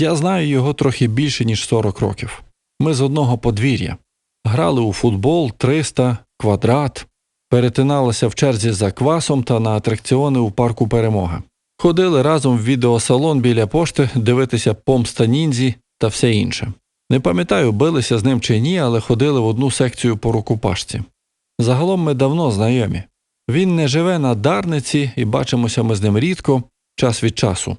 Я знаю його трохи більше, ніж 40 років. Ми з одного подвір'я. Грали у футбол 300, квадрат, перетиналися в черзі за квасом та на атракціони у парку Перемога. Ходили разом в відеосалон біля пошти дивитися помста ніндзі та все інше. Не пам'ятаю, билися з ним чи ні, але ходили в одну секцію по рукопашці. Загалом ми давно знайомі. Він не живе на Дарниці і бачимося ми з ним рідко, час від часу.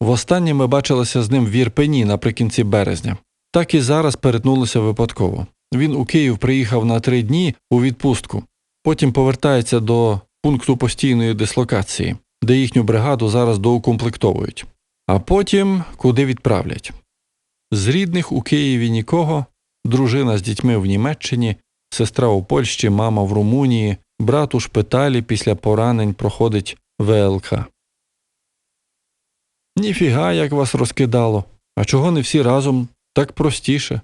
Востаннє ми бачилися з ним в Єрпені наприкінці березня. Так і зараз перетнулися випадково. Він у Київ приїхав на три дні у відпустку, потім повертається до пункту постійної дислокації, де їхню бригаду зараз доукомплектовують, а потім куди відправлять. З рідних у Києві нікого, дружина з дітьми в Німеччині, сестра у Польщі, мама в Румунії, брат у шпиталі після поранень проходить ВЛК. Ніфіга, як вас розкидало. А чого не всі разом так простіше?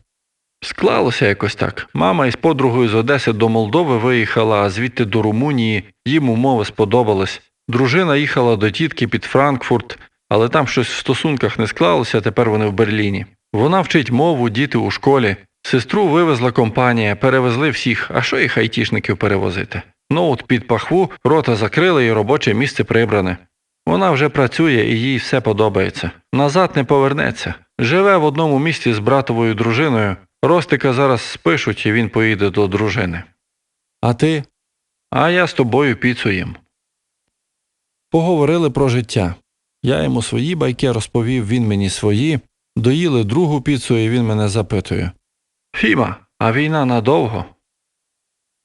Склалося якось так. Мама із подругою з Одеси до Молдови виїхала, а звідти до Румунії, їм умови сподобались. Дружина їхала до тітки під Франкфурт, але там щось в стосунках не склалося, тепер вони в Берліні. Вона вчить мову, діти у школі. Сестру вивезла компанія, перевезли всіх, а що їх айтішників перевозити? Ноут під пахву, рота закрили і робоче місце прибране. Вона вже працює і їй все подобається. Назад не повернеться. Живе в одному місті з братовою дружиною. Ростика зараз спишуть і він поїде до дружини. А ти? А я з тобою піцу їм. Поговорили про життя. Я йому свої байки розповів, він мені свої. Доїли другу піцу, і він мене запитує. Фіма, а війна надовго?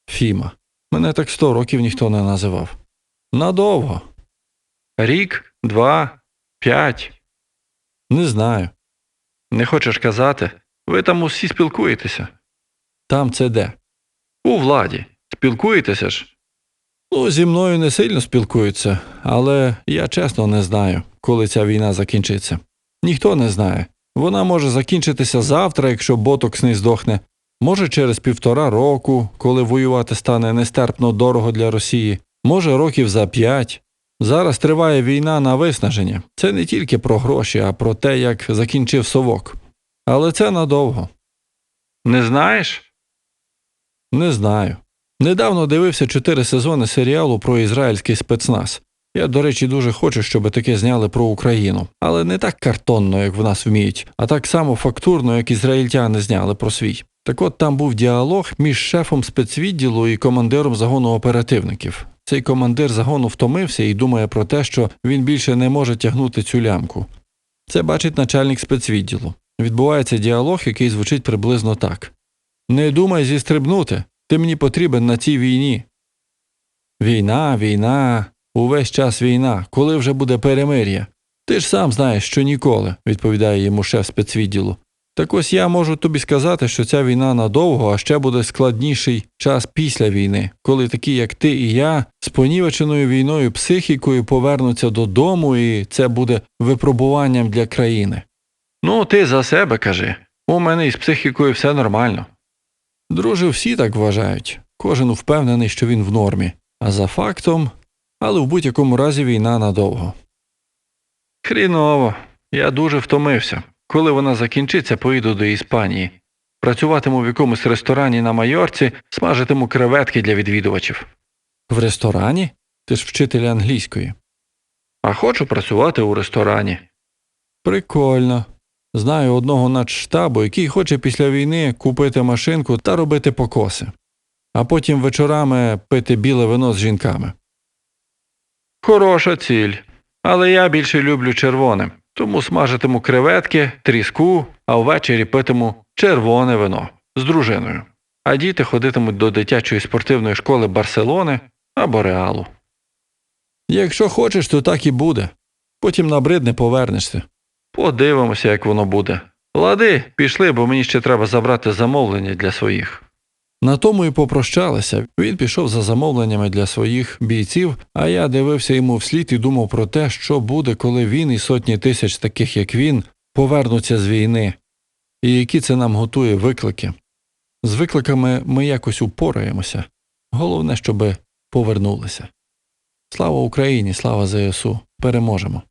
Фіма. Мене так сто років ніхто не називав. Надовго. Рік, два, п'ять. Не знаю. Не хочеш казати? Ви там усі спілкуєтеся. Там це де? У владі. Спілкуєтеся ж? Ну, зі мною не сильно спілкуються, але я чесно не знаю, коли ця війна закінчиться. Ніхто не знає. Вона може закінчитися завтра, якщо ботокс не здохне, може через півтора року, коли воювати стане нестерпно дорого для Росії, може років за п'ять. Зараз триває війна на виснаження. Це не тільки про гроші, а про те, як закінчив совок. Але це надовго. Не знаєш? Не знаю. Недавно дивився чотири сезони серіалу про ізраїльський спецназ. Я, до речі, дуже хочу, щоб таке зняли про Україну, але не так картонно, як в нас вміють, а так само фактурно, як ізраїльтяни зняли про свій. Так от там був діалог між шефом спецвідділу і командиром загону оперативників. Цей командир загону втомився і думає про те, що він більше не може тягнути цю лямку. Це бачить начальник спецвідділу. Відбувається діалог, який звучить приблизно так: Не думай зістрибнути, ти мені потрібен на цій війні. Війна, війна, увесь час війна, коли вже буде перемир'я. Ти ж сам знаєш, що ніколи, відповідає йому шеф спецвідділу. Так ось я можу тобі сказати, що ця війна надовго, а ще буде складніший час після війни, коли такі, як ти і я, з понівеченою війною психікою повернуться додому, і це буде випробуванням для країни. Ну, ти за себе кажи. У мене із психікою все нормально. Друже, всі так вважають. Кожен впевнений, що він в нормі, а за фактом, але в будь-якому разі війна надовго. Хріново, я дуже втомився. Коли вона закінчиться, поїду до Іспанії. Працюватиму в якомусь ресторані на Майорці, смажитиму креветки для відвідувачів. В ресторані? Ти ж вчитель англійської. А хочу працювати у ресторані. Прикольно. Знаю одного надштабу, який хоче після війни купити машинку та робити покоси, а потім вечорами пити біле вино з жінками. Хороша ціль. Але я більше люблю червоне, тому смажитиму креветки, тріску, а ввечері питиму червоне вино з дружиною. А діти ходитимуть до дитячої спортивної школи Барселони або Реалу. Якщо хочеш, то так і буде. Потім набридне повернешся. Подивимося, як воно буде. Лади, пішли, бо мені ще треба забрати замовлення для своїх. На тому і попрощалися. Він пішов за замовленнями для своїх бійців, а я дивився йому вслід і думав про те, що буде, коли він і сотні тисяч таких, як він, повернуться з війни, і які це нам готує виклики. З викликами ми якось упораємося. Головне, щоби повернулися. Слава Україні, слава ЗСУ! Переможемо!